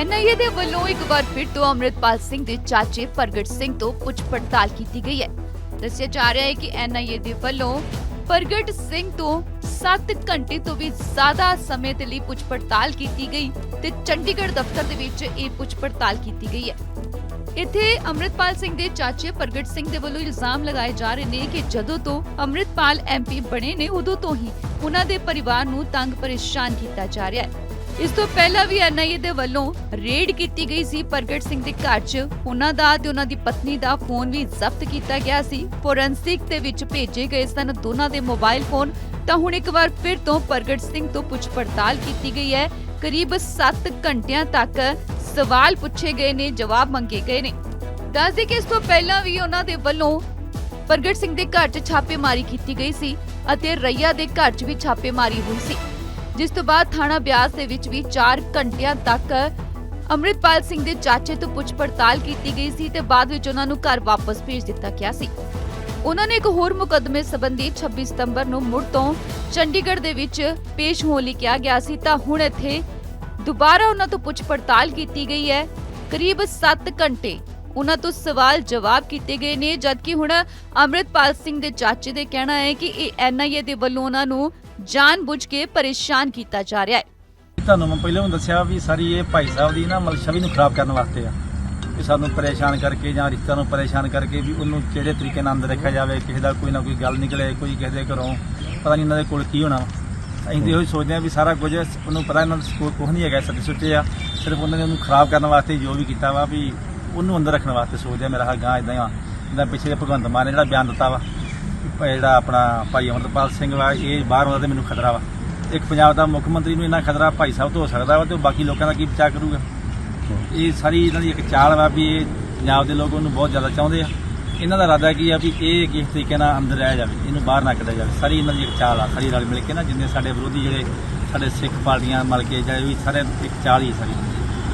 NIA ਦੇ ਵੱਲੋਂ ਇੱਕ ਵਾਰ ਫਿਰ ਤੋਂ ਅੰਮ੍ਰਿਤਪਾਲ ਸਿੰਘ ਦੇ ਚਾਚੇ ਪ੍ਰਗਟ ਸਿੰਘ ਤੋਂ ਪੁੱਛ ਪੜਤਾਲ ਕੀਤੀ ਗਈ ਹੈ। ਦੱਸਿਆ ਜਾ ਰਿਹਾ ਹੈ ਕਿ ਐਨਆਈਏ ਦੇ ਵੱਲੋਂ ਪ੍ਰਗਟ ਸਿੰਘ ਤੋਂ 7 ਘੰਟੇ ਤੋਂ ਵੀ ਜ਼ਿਆਦਾ ਸਮੇਂ ਦੇ ਲਈ ਪੁੱਛ ਪੜਤਾਲ ਕੀਤੀ ਗਈ ਤੇ ਚੰਡੀਗੜ੍ਹ ਦਫ਼ਤਰ ਦੇ ਵਿੱਚ ਇਹ ਪੁੱਛ ਪੜਤਾਲ ਕੀਤੀ ਗਈ ਹੈ। ਇੱਥੇ ਅੰਮ੍ਰਿਤਪਾਲ ਸਿੰਘ ਦੇ ਚਾਚੇ ਪ੍ਰਗਟ ਸਿੰਘ ਦੇ ਵੱਲੋਂ ਇਲਜ਼ਾਮ ਲਗਾਏ ਜਾ ਰਹੇ ਨੇ ਕਿ ਜਦੋਂ ਤੋਂ ਅੰਮ੍ਰਿਤਪਾਲ ਐਮਪੀ ਬਣੇ ਨੇ ਉਦੋਂ ਤੋਂ ਹੀ ਉਹਨਾਂ ਦੇ ਪਰਿਵਾਰ ਨੂੰ ਤੰਗ ਪਰੇਸ਼ਾਨ ਕੀਤਾ ਜਾ ਰਿਹਾ ਹੈ। ਇਸ ਤੋਂ ਪਹਿਲਾਂ ਵੀ ਐਨਆਈਏ ਦੇ ਵੱਲੋਂ ਰੇਡ ਕੀਤੀ ਗਈ ਸੀ ਪ੍ਰਗਟ ਸਿੰਘ ਦੇ ਘਰ 'ਚ। ਉਹਨਾਂ ਦਾ ਤੇ ਉਹਨਾਂ ਦੀ ਪਤਨੀ ਦਾ ਫੋਨ ਵੀ ਜ਼ਬਤ ਕੀਤਾ ਗਿਆ ਸੀ। ਫੋਰੈਂਸਿਕ ਦੇ ਵਿੱਚ ਭੇਜੇ ਗਏ ਸਨ ਦੋਨਾਂ ਦੇ ਮੋਬਾਈਲ ਫੋਨ। ਤਾਂ ਹੁਣ ਇੱਕ ਵਾਰ ਫਿਰ ਤੋਂ ਪ੍ਰਗਟ ਸਿੰਘ ਤੋਂ ਪੁੱਛ ਪੜਤਾਲ ਕੀਤੀ ਗਈ ਹੈ। ਕਰੀਬ 7 ਘੰਟਿਆਂ ਤੱਕ ਸਵਾਲ ਪੁੱਛੇ ਗਏ ਨੇ, ਜਵਾਬ ਮੰਗੇ ਗਏ ਨੇ। ਦੱਸਦੇ ਕਿ ਇਸ ਤੋਂ ਪਹਿਲਾਂ ਵੀ ਉਹਨਾਂ ਦੇ ਵੱਲੋਂ ਪ੍ਰਗਟ ਸਿੰਘ ਦੇ ਘਰ 'ਚ ਛਾਪੇਮਾਰੀ ਕੀਤੀ ਗਈ ਸੀ ਅਤੇ ਰਈਆ ਦੇ ਘਰ 'ਚ ਵੀ ਛਾਪੇਮਾਰੀ ਹੋਈ ਸੀ। ਜਿਸ ਤੋਂ ਬਾਅਦ ਥਾਣਾ ਬਿਆਸ ਦੇ ਵਿੱਚ ਵੀ 4 ਘੰਟਿਆਂ ਤੱਕ ਅੰਮ੍ਰਿਤਪਾਲ ਸਿੰਘ ਦੇ ਚਾਚੇ ਤੋਂ ਪੁੱਛ ਪੜਤਾਲ ਕੀਤੀ ਗਈ ਸੀ ਤੇ ਬਾਅਦ ਵਿੱਚ ਉਹਨਾਂ ਨੂੰ ਘਰ ਵਾਪਸ ਭੇਜ ਦਿੱਤਾ ਗਿਆ ਸੀ। ਉਹਨਾਂ ਨੇ ਇੱਕ ਹੋਰ ਮੁਕੱਦਮੇ ਸੰਬੰਧੀ 26 ਸਤੰਬਰ ਨੂੰ ਮੁੜ ਤੋਂ ਚੰਡੀਗੜ੍ਹ ਦੇ ਵਿੱਚ ਪੇਸ਼ ਹੋਣ ਲਈ ਕਿਹਾ ਗਿਆ ਸੀ। ਤਾਂ ਹੁਣ ਇੱਥੇ ਦੁਬਾਰਾ ਉਹਨਾਂ ਤੋਂ ਪੁੱਛ ਪੜਤਾਲ ਕੀਤੀ ਗਈ ਹੈ। ਕਰੀਬ 7 ਘੰਟੇ ਉਹਨਾਂ ਤੋਂ ਸਵਾਲ ਜਵਾਬ ਕੀਤੇ ਗਏ ਨੇ, ਜਦਕਿ ਹੁਣ ਅੰਮ੍ਰਿਤਪਾਲ ਸਿੰਘ ਦੇ ਚਾਚੇ ਦੇ ਕਹਿਣਾ ਹੈ ਕਿ ਇਹ ਐਨਆਈਏ ਦੇ ਵੱਲੋਂ ਉਹਨਾਂ ਨੂੰ ਜਾਣਬੁੱਝ ਕੇ ਪਰੇਸ਼ਾਨ ਕੀਤਾ ਜਾ ਰਿਹਾ ਹੈ। ਤੁਹਾਨੂੰ ਮੈਂ ਪਹਿਲਾਂ ਵੀ ਦੱਸਿਆ ਵੀ ਸਾਰੀ ਇਹ ਭਾਈ ਸਾਹਿਬ ਦੀ ਨਾ ਮਤਲਬ ਨੂੰ ਖਰਾਬ ਕਰਨ ਵਾਸਤੇ ਆ। ਕਿ ਸਾਨੂੰ ਪਰੇਸ਼ਾਨ ਕਰਕੇ ਜਾਂ ਰਿਸ਼ਤਾ ਨੂੰ ਪਰੇਸ਼ਾਨ ਕਰਕੇ ਵੀ ਉਹਨੂੰ ਕਿਹੜੇ ਤਰੀਕੇ ਨਾਲ ਅੰਦਰ ਰੱਖਿਆ ਜਾਵੇ, ਕਿਸੇ ਦਾ ਕੋਈ ਨਾ ਕੋਈ ਗੱਲ ਨਿਕਲੇ, ਕੋਈ ਕਿਸੇ ਦੇ ਘਰੋਂ ਪਤਾ ਨਹੀਂ ਇਹਨਾਂ ਦੇ ਕੋਲ ਕੀ ਹੋਣਾ। ਅਸੀਂ ਤੇ ਇਹੋ ਸੋਚਦੇ ਆ ਵੀ ਸਾਰਾ ਕੁਝ ਉਹਨੂੰ ਪਤਾ ਇਹਨਾਂ ਦਾ ਕੋਲ ਕੁਝ ਨਹੀਂ ਹੈਗਾ ਸੱਚੇ ਸੁੱਚੇ ਆ। ਸਿਰਫ ਉਹਨਾਂ ਨੇ ਉਹਨੂੰ ਖਰਾਬ ਕਰਨ ਵਾਸਤੇ ਜੋ ਵੀ ਕੀਤਾ ਵਾ ਵੀ ਉਹਨੂੰ ਅੰਦਰ ਰੱਖਣ ਵਾਸਤੇ ਸੋਚਦੇ ਆ, ਮੇਰਾ ਹਾਲ ਗਾਂ ਇਦਾਂ ਹੀ ਆ। ਜਿੱਦਾਂ ਪਿੱਛੇ ਭਗਵੰਤ ਮਾਨ ਨੇ ਜਿਹੜਾ ਬਿਆਨ ਦਿੱਤਾ ਵਾ ਜਿਹੜਾ ਆਪਣਾ ਭਾਈ ਅਮਰਪਾਲ ਸਿੰਘ ਵਾ, ਇਹ ਬਾਹਰ ਆਉਂਦਾ ਤੇ ਮੈਨੂੰ ਖਤਰਾ ਵਾ। ਇੱਕ ਪੰਜਾਬ ਦਾ ਮੁੱਖ ਮੰਤਰੀ ਨੂੰ ਇੰਨਾ ਖਤਰਾ ਭਾਈ ਸਾਹਿਬ ਤੋਂ ਹੋ ਸਕਦਾ ਵਾ ਤੇ ਉਹ ਬਾਕੀ ਲੋਕਾਂ ਦਾ ਕੀ ਬਚਾ ਕਰੂਗਾ? ਇਹ ਸਾਰੀ ਇਹਨਾਂ ਦੀ ਇੱਕ ਚਾਲ ਵਾ ਵੀ ਇਹ ਪੰਜਾਬ ਦੇ ਲੋਕ ਉਹਨੂੰ ਬਹੁਤ ਜ਼ਿਆਦਾ ਚਾਹੁੰਦੇ ਆ। ਇਹਨਾਂ ਦਾ ਇਰਾਦਾ ਕੀ ਆ ਵੀ ਇਹ ਕਿਸ ਤਰੀਕੇ ਨਾਲ ਅੰਦਰ ਰਹਿ ਜਾਵੇ, ਇਹਨੂੰ ਬਾਹਰ ਨਾ ਕੱਢਿਆ ਜਾਵੇ। ਸਾਰੀ ਇਹਨਾਂ ਦੀ ਇੱਕ ਚਾਲ ਆ, ਸਾਰੀ ਰਲ ਮਿਲ ਕੇ ਨਾ ਜਿੰਨੇ ਸਾਡੇ ਵਿਰੋਧੀ ਜਿਹੜੇ ਸਾਡੇ ਸਿੱਖ ਪਾਰਟੀਆਂ ਮਿਲ ਕੇ ਜਿਹੜੇ ਵੀ ਸਾਰੇ ਇੱਕ ਚਾਲ ਹੀ ਆ ਸਾਰੀ।